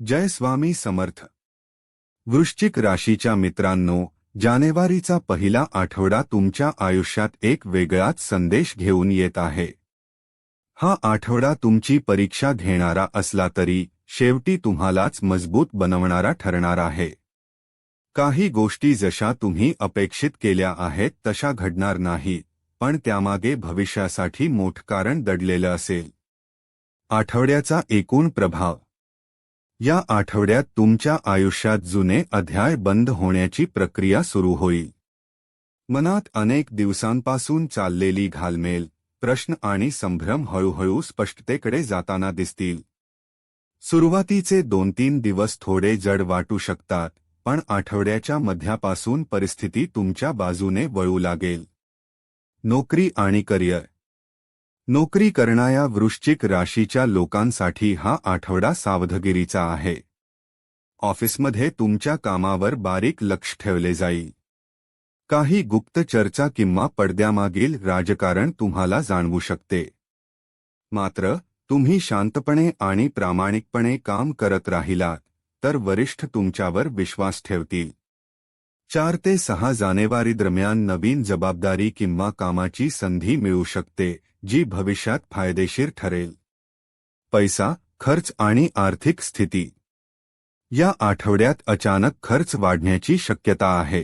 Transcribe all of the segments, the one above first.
जय स्वामी समर्थ. वृश्चिक राशीच्या मित्रांनो जानेवारीचा पहिला आठवडा तुमच्या आयुष्यात एक वेगळाच संदेश घेऊन येत आहे. हा आठवडा तुमची परीक्षा घेणारा असला तरी शेवटी तुम्हालाच मजबूत बनवणारा ठरणार आहे. काही गोष्टी जशा तुम्ही अपेक्षित केल्या आहेत तशा घडणार नाही पण त्यामागे भविष्यासाठी मोठ कारण दडलेलं असेल. आठवड्याचा एकूण प्रभाव या आठवड्यात तुमच्या आयुष्यात जुने अध्याय बंद होण्याची प्रक्रिया सुरू होईल मनात अनेक दिवसांपासून चाललेली घालमेल प्रश्न आणि संभ्रम हळूहळू स्पष्टतेकडे जाताना दिसतील. सुरुवातीचे दोन तीन दिवस थोडे जड वाटू शकतात पण आठवड्याच्या मध्यापासून परिस्थिती तुमच्या बाजूने वळू लागेल. नोकरी आणि करिअर नोकरी करणाऱ्या वृश्चिक राशीच्या लोकांसाठी हा आठवडा सावधगिरीचा आहे. ऑफिसमध्ये तुमच्या कामावर बारीक लक्ष ठेवले जाईल. काही गुप्त चर्चा किंवा पडद्यामागील राजकारण तुम्हाला जाणवू शकते. मात्र तुम्ही शांतपणे आणि प्रामाणिकपणे काम करत राहिलात तर वरिष्ठ तुमच्यावर विश्वास ठेवतील. चार ते सहा जानेवारी दरम्यान नवीन जबाबदारी किंवा कामाची संधी मिळू शकते जी भविष्यात फायदेशीर ठरेल. पैसा खर्च आणि आर्थिक स्थिती. या आठवड्यात अचानक खर्च वाढण्याची शक्यता आहे.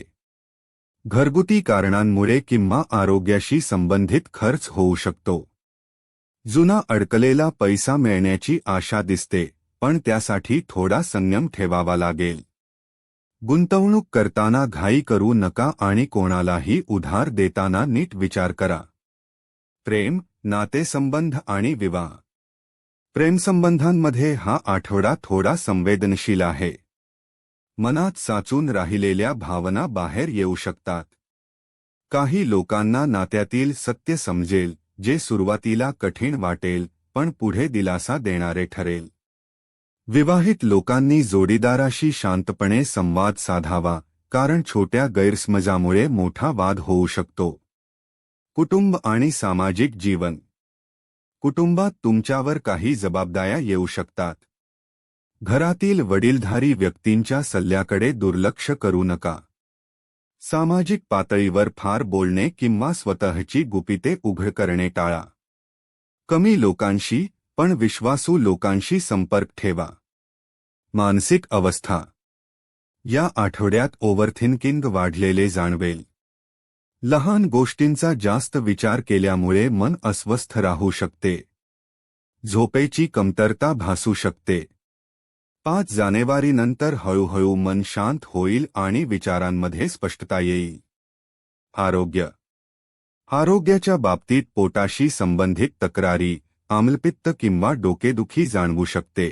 घरगुती कारणांमुळे किंवा आरोग्याशी संबंधित खर्च होऊ शकतो. जुना अडकलेला पैसा मिळण्याची आशा दिसते पण त्यासाठी थोडा संयम ठेवावा लागेल. गुंतवणूक करताना घाई करू नका आणि कोणालाही उधार देताना नीट विचार करा. प्रेम नातेसंबंध आणि विवाह. प्रेमसंबंधांमध्ये हा आठवडा थोडा संवेदनशील आहे. मनात साचून राहिलेल्या भावना बाहेर येऊ शकतात. काही लोकांना नात्यातील सत्य समजेल जे सुरुवातीला कठीण वाटेल पण पुढे दिलासा देणारे ठरेल. विवाहित लोकांनी जोडीदाराशी शांतपणे संवाद साधावा कारण छोट्या गैरसमजामुळे मोठा वाद होऊ शकतो. कुटुंब आणि सामाजिक जीवन. कुटुंबात तुमच्यावर काही जबाबदाऱ्या येऊ शकतात. घरातील वडीलधारी व्यक्तींच्या सल्ल्याकडे दुर्लक्ष करू नका. सामाजिक पातळीवर फार बोलणे किंवा स्वतःची गुपिते उघड करणे टाळा. कमी लोकांशी पण विश्वासू लोकांशी संपर्क ठेवा. मानसिक अवस्था. या आठवड्यात ओव्हरथिंकिंग वाढलेले जाणवेल. लहान गोष्टींचा जास्त विचार केल्यामुळे मन अस्वस्थ राहू शकते. झोपेची कमतरता भासू शकते. पाच जानेवारीनंतर हळूहळू मन शांत होईल आणि विचारांमध्ये स्पष्टता येईल. आरोग्य. आरोग्याच्या बाबतीत पोटाशी संबंधित तक्रारी आम्लपित्त किंवा डोकेदुखी जाणवू शकते.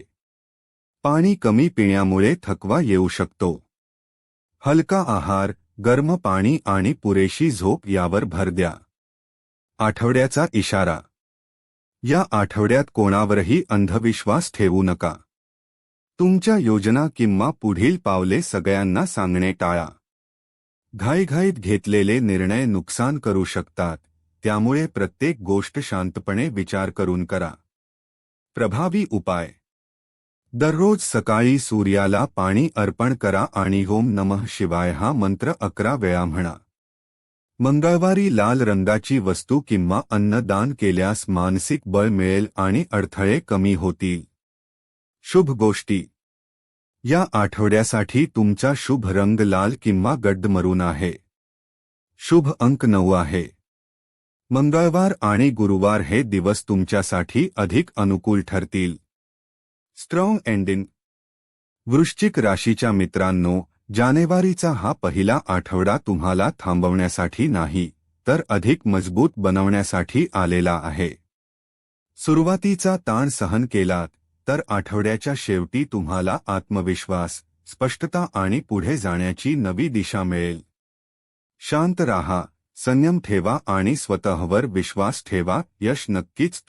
पाणी कमी पिण्यामुळे थकवा येऊ शकतो. हलका आहार गर्म पाणी आणि पुरेशी झोप यावर भर द्या. आठवड्याचा इशारा. या आठवड्यात कोणावरही अंधविश्वास ठेवू नका. तुमच्या योजना किंवा पुढील पावले सगळ्यांना सांगणे टाळा. घाईघाईत घेतलेले निर्णय नुकसान करू शकतात. त्यामुळे प्रत्येक गोष्ट शांतपणे विचार करून करा. प्रभावी उपाय. दररोज सकाळी सूर्याला पाणी अर्पण करा आणि ओम नमः शिवाय हा मंत्र अकरा वेळा म्हणा. मंगळवारी लाल रंगाची वस्तू किंवा अन्नदान केल्यास मानसिक बळ मिळेल आणि अडथळे कमी होतील. शुभ गोष्टी. या आठवड्यासाठी तुमचा शुभ रंग लाल किंवा गड्ड मरून आहे. शुभ अंक नऊ आहे. मंगळवार आणि गुरुवार हे दिवस तुमच्यासाठी अधिक अनुकूल ठरतील. Strong ending. वृश्चिक राशीच्या मित्रांनो जानेवारीचा हा पहिला आठवडा तुम्हाला थांबवण्यासाठी नाही तर अधिक मजबूत बनवण्यासाठी आलेला आहे. सुरुवातीचा ताण सहन केलात तर आठवड्याच्या शेवटी तुम्हाला आत्मविश्वास स्पष्टता आणि पुढे जाण्याची नवी दिशा मिळेल. शांत राहा. संयम ठेवा आणि स्वतःवर विश्वास ठेवा यश नक्कीच